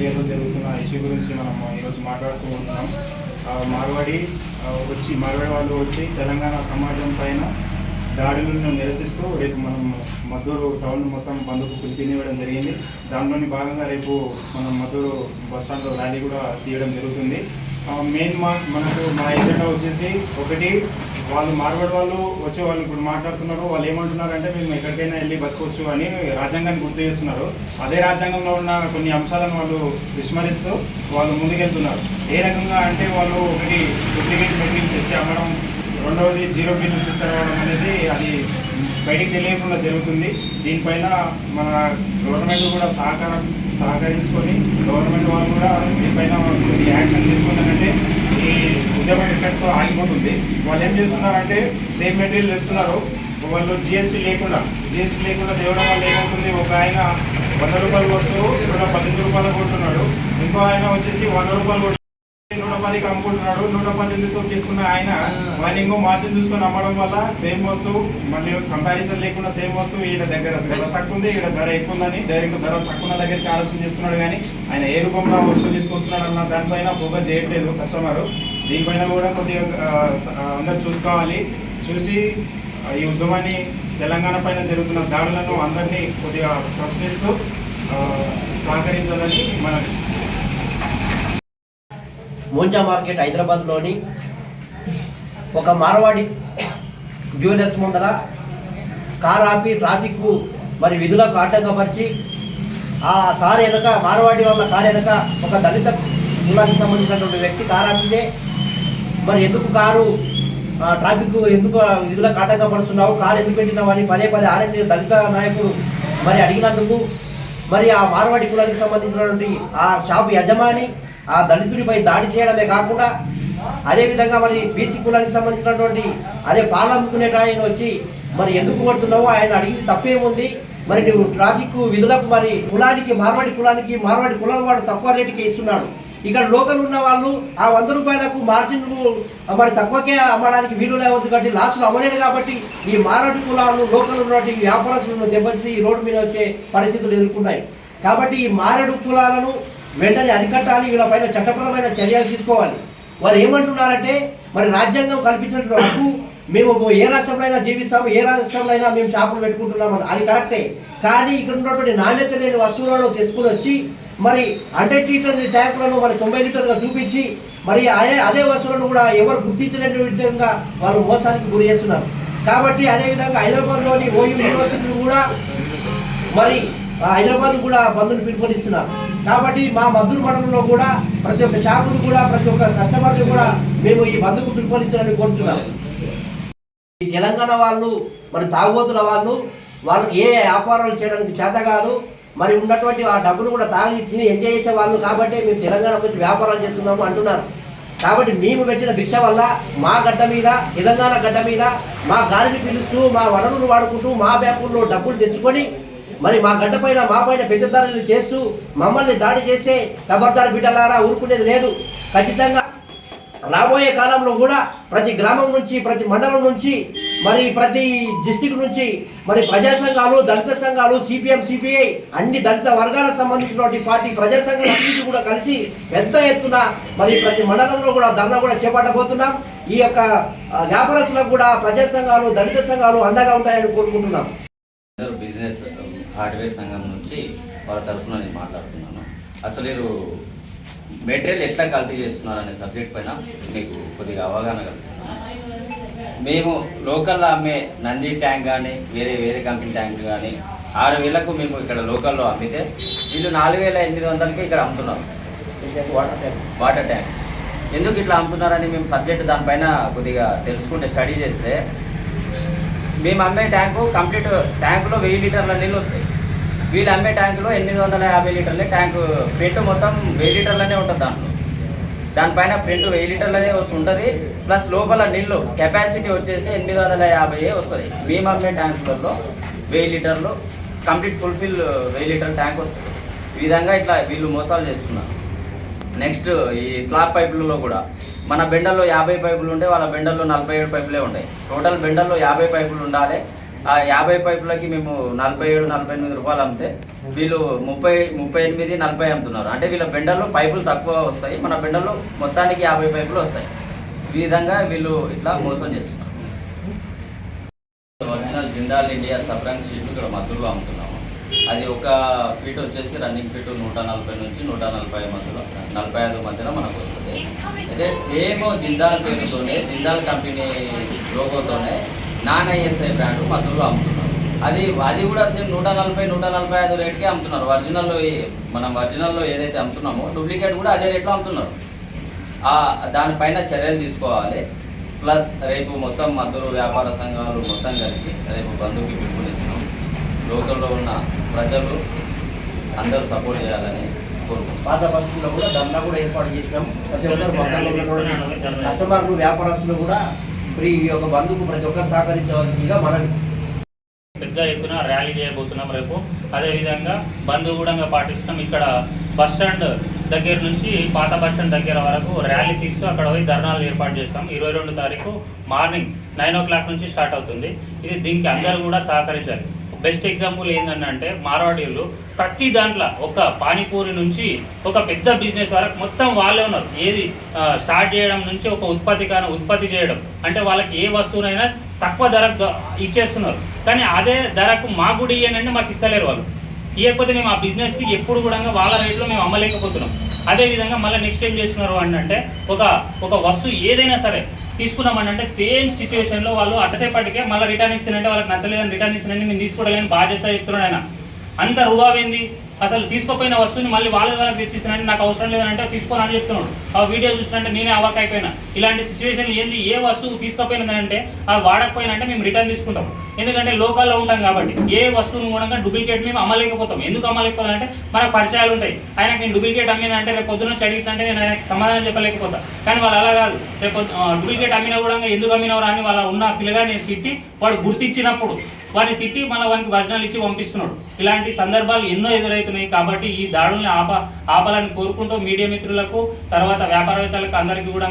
జరుగుతున్న ఇష్యూ గురించి మనం ఈరోజు మాట్లాడుతూ ఉంటున్నాం మార్వాడి వచ్చి మార్వాడి వాళ్ళు వచ్చి తెలంగాణ సమాజం పైన దాడులను నిరసిస్తూ రేపు మనం మద్దూరు టౌన్ మొత్తం బంధుకు పిలిపినివ్వడం జరిగింది. దానిలోని భాగంగా రేపు మనం మద్దూరు బస్ స్టాండ్లో ర్యాలీ కూడా తీయడం జరుగుతుంది. మెయిన్ మా మనకు మా ఎజెండా వచ్చేసి ఒకటి వాళ్ళు మార్వాడి వాళ్ళు వచ్చే వాళ్ళు ఇప్పుడు మాట్లాడుతున్నారు వాళ్ళు ఏమంటున్నారు అంటే మేము ఎక్కడికైనా వెళ్ళి బతకొచ్చు అని రాజ్యాంగాన్ని గుర్తు చేస్తున్నారు. అదే రాజ్యాంగంలో ఉన్న కొన్ని అంశాలను వాళ్ళు విస్మరిస్తూ వాళ్ళు ముందుకెళ్తున్నారు. ఏ రకంగా అంటే వాళ్ళు ఒకటి డూప్లికేట్ మెటీరియల్ తెచ్చి అమ్మడం రెండవది జీరో బిల్లు తీసుకురావడం అనేది అది బయటికి తెలియకుండా జరుగుతుంది. దీనిపైన మన గవర్నమెంట్ కూడా సహకారం సహకరించుకొని గవర్నమెంట్ వాళ్ళు కూడా దీనిపైన కొన్ని యాక్షన్ తీసుకున్నారంటే ఈ ఉద్యమం ఎక్కడితో ఆగిపోతుంది. వాళ్ళు ఏం చేస్తున్నారంటే సేమ్ మెటీరియల్ ఇస్తున్నారు వాళ్ళు జిఎస్టీ లేకుండా జిఎస్టీ లేకుండా తేవడం వల్ల ఏమవుతుంది ఒక ఆయన వంద రూపాయలు వస్తువు ఇక్కడ పద్దెనిమిది రూపాయలు కొడుతున్నాడు. ఇంకో ఆయన వచ్చేసి వంద రూపాయలు కొడుతున్నాడు నూట పదికి అమ్ముకుంటున్నాడు నూట పద్దెనిమిదితో తీసుకున్న ఆయన వాళ్ళు ఇంకో మార్జిన్ చూసుకొని అమ్మడం వల్ల సేమ్ వస్తువు మళ్ళీ కంపారిజన్ లేకుండా సేమ్ వస్తువు ఈయన దగ్గర ధర తక్కువ ఉంది ఈయన ధర ఎక్కువ ఉందని డైరెక్ట్ ధర తక్కువ ఉన్న దగ్గరికి ఆలోచన చేస్తున్నాడు కానీ ఆయన ఏ రూపంలో వస్తువు తీసుకొస్తున్నాడు అన్న దానిపైన ఫోకస్ చేయట్లేదు కస్టమర్ దీనిపైన కూడా కొద్దిగా అందరు చూసుకోవాలి. చూసి ఈ ఉద్యమాన్ని తెలంగాణ పైన జరుగుతున్న దాడులను అందరినీ కొద్దిగా ప్రశ్నిస్తూ సహకరించాలని మన మోంజా మార్కెట్ హైదరాబాద్లోని ఒక మార్వాడి జ్యువెలర్స్ ముందర కార్ ఆపి ట్రాఫిక్ మరి విధులకు ఆటంకపరిచి ఆ కారు వెనక మార్వాడి వాళ్ళ కారు వెనక ఒక దళిత కులానికి సంబంధించినటువంటి వ్యక్తి కారు ఆపితే మరి ఎందుకు కారు ట్రాఫిక్ ఎందుకు విధులకు ఆటంకపరుస్తున్నావు? కారు ఎందుకు పెట్టినావు అని పదే పదే ఆర్ఎండి దళిత నాయకుడు మరి అడిగినందుకు మరి ఆ మార్వాడి కులానికి సంబంధించినటువంటి ఆ షాపు యజమాని ఆ దళితుడిపై దాడి చేయడమే కాకుండా అదేవిధంగా మరి బీసీ కులానికి సంబంధించినటువంటి అదే పాలు ఆయన వచ్చి మరి ఎందుకు కొడుతున్నావు ఆయన అడిగింది తప్పేముంది? మరి నువ్వు ట్రాఫిక్ విధులకు మరి కులానికి మార్వాడి కులానికి మార్వాడి కులం వాడు తక్కువ రేటుకి ఇస్తున్నాడు. ఇక్కడ లోకల్ ఉన్న వాళ్ళు ఆ వంద రూపాయలకు మార్జిన్ మరి తక్కువకే అమ్మడానికి వీలు లేవద్దు కాబట్టి లాస్ట్లో అమ్మలేడు కాబట్టి ఈ మారాటి కులాలు లోకల్ ఉన్నటువంటి వ్యాపారస్తులను దెబ్బసి రోడ్డు మీద వచ్చే పరిస్థితులు ఎదుర్కొన్నాయి. కాబట్టి ఈ మారడు కులాలను వెంటనే అరికట్టాలి వీళ్ళపైన చట్టపరమైన చర్యలు తీసుకోవాలి. వారు ఏమంటున్నారంటే మరి రాజ్యాంగం కల్పించినటువంటి హక్కు మేము ఏ రాష్ట్రంలో అయినా జీవిస్తాము ఏ రాష్ట్రంలో అయినా మేము షాపులు పెట్టుకుంటున్నాము అది కరెక్టే. కానీ ఇక్కడ ఉన్నటువంటి నాణ్యత లేని వస్తువులను తీసుకుని వచ్చి మరి హండ్రెడ్ లీటర్ ట్యాంకులను మరి తొంభై లీటర్గా చూపించి మరి అదే అదే వస్తువులను కూడా ఎవరు గుర్తించలేని విధంగా వాళ్ళు మోసానికి గురి చేస్తున్నారు. కాబట్టి అదేవిధంగా హైదరాబాద్లోని ఓయూ యూనివర్సిటీలు కూడా మరి హైదరాబాద్ కూడా బంధువులు పిలుపునిస్తున్నారు. కాబట్టి మా మద్దూరు మండలంలో కూడా ప్రతి ఒక్క షాపులు కూడా ప్రతి ఒక్క కస్టమర్లు కూడా మేము ఈ బంధుకు పిలుపునిచ్చాలని కోరుతున్నాం. ఈ తెలంగాణ వాళ్ళు మరి తాగుబోతుల వాళ్ళు వాళ్ళకి ఏ వ్యాపారాలు చేయడానికి చేత కాదు మరి ఉన్నటువంటి ఆ డబ్బులు కూడా తాగి తిని ఎంజాయ్ చేసే వాళ్ళు కాబట్టి మేము తెలంగాణ వచ్చి వ్యాపారాలు చేస్తున్నాము అంటున్నారు. కాబట్టి మేము పెట్టిన భిక్ష వల్ల మా గడ్డ మీద తెలంగాణ గడ్డ మీద మా గాలిని పిలుస్తూ మా వనరులు వాడుకుంటూ మా బ్యాంకుల్లో డబ్బులు తెచ్చుకొని మరి మా గడ్డ పైన మా పైన పెద్దదారులు చేస్తూ మమ్మల్ని దాడి చేసే ఖబర్దార్ బిడ్డలారా ఊరుకునేది లేదు. ఖచ్చితంగా రాబోయే కాలంలో కూడా ప్రతి గ్రామం నుంచి ప్రతి మండలం నుంచి మరి ప్రతి డిస్టిక్ నుంచి మరి ప్రజా సంఘాలు దళిత సంఘాలు సిపిఎం సిపిఐ అన్ని దళిత వర్గాలకు సంబంధించినటువంటి పార్టీ ప్రజా సంఘాలన్నింటి కూడా కలిసి పెద్ద ఎత్తున మరి ప్రతి మండలంలో కూడా ధర్నా కూడా చేపట్టబోతున్నాం. ఈ యొక్క వ్యాపారస్తులకు కూడా ప్రజా సంఘాలు దళిత సంఘాలు అండగా ఉంటాయని కోరుకుంటున్నాం. హార్డ్వేర్ సంఘం నుంచి వాళ్ళ తరఫున నేను మాట్లాడుతున్నాను. అసలు మీరు మెటీరియల్ ఎట్లా కల్తీ చేస్తున్నారు అనే సబ్జెక్ట్ పైన మీకు కొద్దిగా అవగాహన కల్పిస్తున్నాను మేము లోకల్లో అమ్మే నంది ట్యాంక్ కానీ వేరే వేరే కంపెనీ ట్యాంక్ కానీ ఆరు వేలకు మేము ఇక్కడ లోకల్లో అమ్మితే వీళ్ళు నాలుగు వేల ఎనిమిది వందలకి ఇక్కడ అమ్ముతున్నారు. Water tank. ఎందుకు ఇట్లా అమ్ముతున్నారని మేము సబ్జెక్ట్ దానిపైన కొద్దిగా తెలుసుకుంటే స్టడీ చేస్తే మేము అమ్మే ట్యాంకు కంప్లీట్ ట్యాంకులో వెయ్యి లీటర్ల నీళ్ళు వస్తాయి. వీళ్ళు అమ్మే ట్యాంకులో ఎనిమిది వందల యాభై లీటర్లే ట్యాంకు. ప్రింట్ మొత్తం వెయ్యి లీటర్లనే ఉంటుంది దాంట్లో. దానిపైన ప్రింట్ వెయ్యి లీటర్లనే ఉంటుంది. ప్లస్ లోపల నీళ్ళు కెపాసిటీ వచ్చేసి ఎనిమిది వందల యాభై వస్తుంది. మేము అమ్మే ట్యాంకులలో వెయ్యి లీటర్లు కంప్లీట్ ఫుల్ఫిల్ వెయ్యి లీటర్ ట్యాంక్ వస్తుంది. ఈ విధంగా ఇట్లా వీళ్ళు మోసాలు చేస్తున్నారు. నెక్స్ట్ ఈ స్లాబ్ పైపులలో కూడా మన బెండల్లో యాభై పైపులు ఉంటే వాళ్ళ బెండల్లో నలభై ఏడు పైపులే ఉంటాయి. టోటల్ బెండల్లో యాభై పైపులు ఉండాలి. ఆ యాభై పైపులకి మేము నలభై ఏడు నలభై ఎనిమిది రూపాయలు అమ్మితే వీళ్ళు ముప్పై ముప్పై ఎనిమిది నలభై అమ్ముతున్నారు. అంటే వీళ్ళ బెండల్లో పైపులు తక్కువ వస్తాయి. మన బెండల్లో మొత్తానికి యాభై పైపులు వస్తాయి. ఈ విధంగా వీళ్ళు ఇట్లా మోసం చేస్తున్నారు. ఒరిజినల్ జిందాల్ ఇండియా సబ్రాంగ్ షీట్లు ఇక్కడ మధ్యలో అమ్ముతున్నారు. అది ఒక ఫీట్ వచ్చేసి రన్నింగ్ ఫీట్ నూట నలభై నుంచి నూట నలభై మధ్యలో నలభై ఐదు మధ్యలో మనకు వస్తుంది. అయితే సేమ్ జిందాల్ పేరుతోనే జిందాల్ కంపెనీ లోగోతోనే నాన్ ఐఎస్ఐ బ్రాండ్ మధ్యలో అమ్ముతున్నారు. అది అది కూడా సేమ్ నూట నలభై నూట నలభై ఐదు రేట్కే అమ్ముతున్నారు. ఒరిజినల్లో మనం ఒరిజినల్లో ఏదైతే అమ్ముతున్నామో డూప్లికేట్ కూడా అదే రేట్లో అమ్ముతున్నారు. దానిపైన చర్యలు తీసుకోవాలి. ప్లస్ రేపు మొత్తం మద్దతు వ్యాపార సంఘాలు మొత్తం కలిసి రేపు బంధువుకి పిలుపునిస్తుంది లోకల్లో ఉన్న ప్రజలు అందరూ సపోర్ట్ చేయాలని పాత పరిస్థితుల్లో కూడా ధర్నా కూడా ఏర్పాటు చేసినాం. ప్రతి ఒక్కరు కస్టమర్లు వ్యాపారస్తులు కూడా ఈ యొక్క బంధుకు ప్రతి ఒక్కరు సహకరించవలసిందిగా మనం పెద్ద ఎత్తున ర్యాలీ చేయబోతున్నాం రేపు. అదేవిధంగా బంధు కూడా పాటిస్తున్నాం. ఇక్కడ బస్ స్టాండ్ దగ్గర నుంచి పాత బస్ స్టాండ్ దగ్గర వరకు ర్యాలీ తీస్తూ అక్కడ పోయి ధర్నాలు ఏర్పాటు చేస్తాం. ఇరవై రెండు తారీఖు మార్నింగ్ నైన్ ఓ క్లాక్ నుంచి స్టార్ట్ అవుతుంది. ఇది దీనికి అందరూ కూడా సహకరించాలి. బెస్ట్ ఎగ్జాంపుల్ ఏంటంటే మార్వాడీలు ప్రతి దాంట్లో ఒక పానీపూరి నుంచి ఒక పెద్ద బిజినెస్ వరకు మొత్తం వాళ్ళే ఉన్నారు. ఏది స్టార్ట్ చేయడం నుంచి ఒక ఉత్పత్తి కానీ ఉత్పత్తి చేయడం. అంటే వాళ్ళకి ఏ వస్తువునైనా తక్కువ ధరకు ఇచ్చేస్తున్నారు. కానీ అదే ధరకు మాకు కూడా ఇవ్వండి మాకు ఇస్తలేరు వాళ్ళు. ఇవ్వకపోతే మేము ఆ బిజినెస్కి ఎప్పుడు కూడా వాళ్ళ రేట్లో మేము అమ్మలేకపోతున్నాం. అదేవిధంగా మళ్ళీ నెక్స్ట్ ఏం చేస్తున్నారు అంటే ఒక ఒక వస్తువు ఏదైనా సరే తీసుకున్నామని సేమ్ సిచ్యువేషన్లో వాళ్ళు అట్టసేపటికే మళ్ళీ రిటర్న్ ఇస్తానంటే వాళ్ళకి నచ్చలేదని రిటర్న్ ఇస్తానంటే నేను తీసుకోవడం బాధ్యత చెప్తున్నాడు ఆయన. అంత రుబాబైంది అసలు తీసుకోపోయిన వస్తువుని మళ్ళీ వాళ్ళ ద్వారా తెచ్చిస్తానంటే నాకు అవసరం లేదంటే తీసుకోనని చెప్తున్నాడు. ఆ వీడియో చూసినంటే నేనే అవాక్ అయిపోయినా ఇలాంటి సిచ్యువేషన్ ఏంది? ఏ వస్తువు తీసుకోపోయినదంటే అది వాడకపోయినంటే మేము రిటర్న్ తీసుకుంటాం. ఎందుకంటే లోకల్లో ఉంటాం కాబట్టి ఏ వస్తువును కూడా డూప్లికేట్ మేము అమ్మలేకపోతాం. ఎందుకు అమ్మలేకపోతాం అంటే మన పరిచయాలు ఉంటాయి. ఆయనకి నేను డూప్లికేట్ అమ్మిన అంటే రేపు పొద్దున చడిగితే నేను ఆయనకి సమాధానం చెప్పలేకపోతా. కానీ వాళ్ళు అలా కాదు. రేపు డూప్లికేట్ అమ్మినా కూడా ఎందుకు అమ్మినవరా అని వాళ్ళ ఉన్న పిల్లగా నేను తిట్టి వాడు గుర్తించినప్పుడు వాడిని తిట్టి మన వానికి వర్జనాలు ఇచ్చి పంపిస్తున్నాడు. ఇలాంటి సందర్భాలు ఎన్నో ఎదురవుతున్నాయి కాబట్టి ఈ దాడుల్ని ఆప ఆపాలని కోరుకుంటూ మీడియా మిత్రులకు తర్వాత వ్యాపారవేత్తలకు అందరికీ కూడా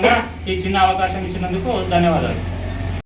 ఈ చిన్న అవకాశం ఇచ్చినందుకు ధన్యవాదాలు.